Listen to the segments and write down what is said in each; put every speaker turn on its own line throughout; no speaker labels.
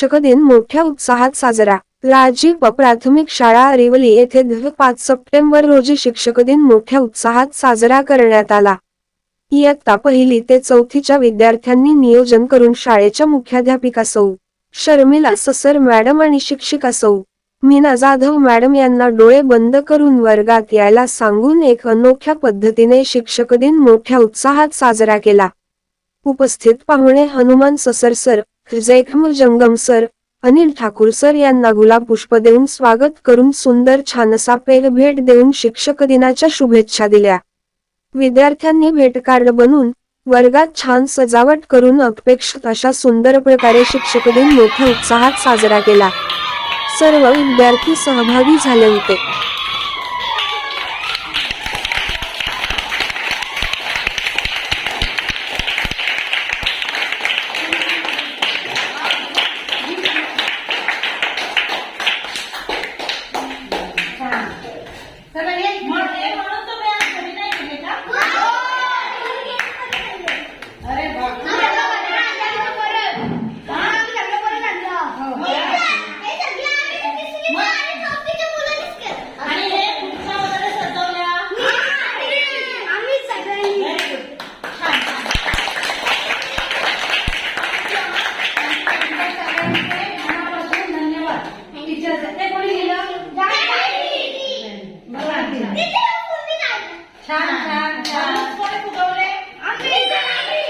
शिक्षक दिन मोठ्या उत्साहात साजरा. राजीव प्राथमिक शाळा अरिवली येथे पाच सप्टेंबर रोजी शिक्षक दिन मोठ्या उत्साहात साजरा करण्यात आला. इयत्ता पहिली ते चौथीच्या विद्यार्थ्यांनी नियोजन करून शाळेच्या मुख्याध्यापिका सौ. शर्मिला ससर मॅडम आणि शिक्षिका सौ. मीना जाधव मॅडम यांना डोळे बंद करून वर्गात यायला सांगून एक अनोख्या पद्धतीने शिक्षक दिन मोठ्या उत्साहात साजरा केला. उपस्थित पाहुणे Hanuman ससर sir Jangam sir. Anil Thakur sir यांना गुलाब पुष्प देऊन स्वागत करून सुंदर छानसा पेल भेट देऊन शिक्षक दिनाच्या शुभेच्छा दिल्या. विद्यार्थ्यांनी भेट कार्ड बनवून वर्गात छान सजावट करून अपेक्षित अशा सुंदर प्रकारे शिक्षक दिन मोठ्या उत्साहात साजरा केला. सर्व विद्यार्थी सहभागी झाले होते.
टीचर ते कोणी लिहिलं बघा छान छान छान. कोणी फुगवले छान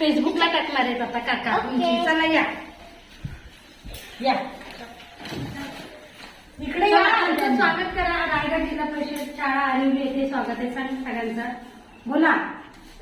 फेसबुकला टाकणार आहेत आता काका. तुमची. चला या. या. इकडे या. आमचं स्वागत करा. रायगड जिल्हा परिषद शाळा अरिवली येथे स्वागत आहे सांग सगळ्यांचं. बोला.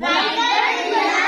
वेलकम